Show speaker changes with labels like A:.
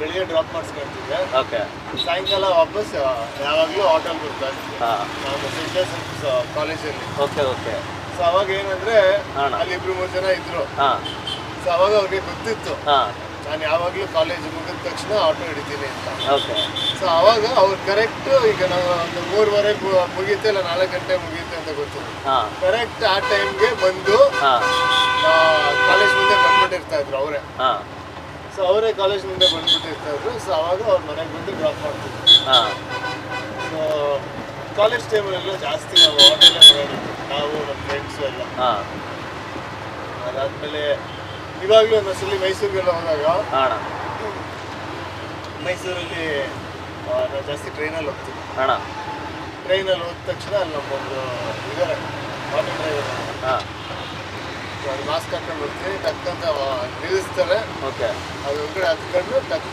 A: ಬೆಳಿಗ್ಗೆ drop ಮಾಡಿಸ್ಕೊಂತಿದ್ದೆ
B: okay
A: ಸಾಯಂಕಾಲ ವಾಪಸ್ ಯಾವಾಗಲೂ ಆಟೋ ಬರ್ತಾ ನಾನು ಸೆಂಟ್ ಜೋಸೆಫ್ಸ್ ಕಾಲೇಜಲ್ಲಿ
B: ಓಕೆ ಓಕೆ
A: ಸೊ ಅವಾಗ ಏನಂದ್ರೆ. ಅಲ್ಲಿ ಇಬ್ರು ಮೂರು ಜನ ಇದ್ರು. ಸೊ ಅವಾಗ ಅವ್ರಿಗೆ ಗೊತ್ತಿತ್ತು. ನಾನು ಯಾವಾಗಲೂ ಕಾಲೇಜ್ ಮುಗಿದ ತಕ್ಷಣ ಆಟೋ ಹಿಡಿತೀನಿ ಅಂತ.
B: ಓಕೆ
A: ಸೊ ಅವಾಗ ಅವ್ರು ಕರೆಕ್ಟ್ ಈಗ ನಾವು ಒಂದು ಮೂರುವರೆ ಮುಗಿಯುತ್ತೆ ಇಲ್ಲ ನಾಲ್ಕು ಗಂಟೆ ಮುಗಿಯುತ್ತೆ ಅಂತ
B: ಗೊತ್ತು.
A: ಕರೆಕ್ಟ್ ಆ ಟೈಮ್ಗೆ ಬಂದು ಕಾಲೇಜ್ ಮುಂದೆ ಬಂದ್ಬಿಟ್ಟಿರ್ತಾ ಇದ್ರು ಅವರೇ. ಸೊ ಅವರೇ ಕಾಲೇಜ್ ಮುಂದೆ ಬಂದ್ಬಿಟ್ಟಿರ್ತಾ ಇದ್ರು. ಸೊ ಅವಾಗ ಅವ್ರ ಮನೆಗೆ ಬಂದು ಡ್ರಾಪ್ ಮಾಡ್ತಿದ್ರು.
B: ಹಾಂ.
A: ಸೊ ಕಾಲೇಜ್ ಟೈಮಲ್ಲೆಲ್ಲ ಜಾಸ್ತಿ ನಾವು ಆಟೋಲ್ಲೇ ಬರೋದು ನಾವು ನಮ್ಮ ಫ್ರೆಂಡ್ಸು ಎಲ್ಲ.
B: ಹಾಂ.
A: ಅದಾದ್ಮೇಲೆ ಇವಾಗಲೂ ಸಲ ಮೈಸೂರಿಗೆಲ್ಲ ಹೋದಾಗ
B: ಅಣ್ಣ.
A: ಮೈಸೂರಲ್ಲಿ ಆ, ನಾವು ಜಾಸ್ತಿ ಟ್ರೈನಲ್ಲಿ ಹೋಗ್ತೀವಿ
B: ಅಣ್ಣ.
A: ಟ್ರೈನಲ್ಲಿ ಹೋದ ತಕ್ಷಣ ಅಲ್ಲಿ ನಮ್ಮೊಂದು ಇದಾರೆ. ಆಟೋ ಡ್ರೈವರ್
B: ಹಾಂ.
A: ಮಾಸ್ಕ್ ಹಾಕೊಂಡು ಬರ್ತೀನಿ ತಕ್ಕಂತ ನಿಲ್ಲಿಸ್ತಾರೆ.
B: ಓಕೆ
A: ಕಡೆ ಒಳಗಡೆ ಹತ್ಕೊಂಡು ಟಕ್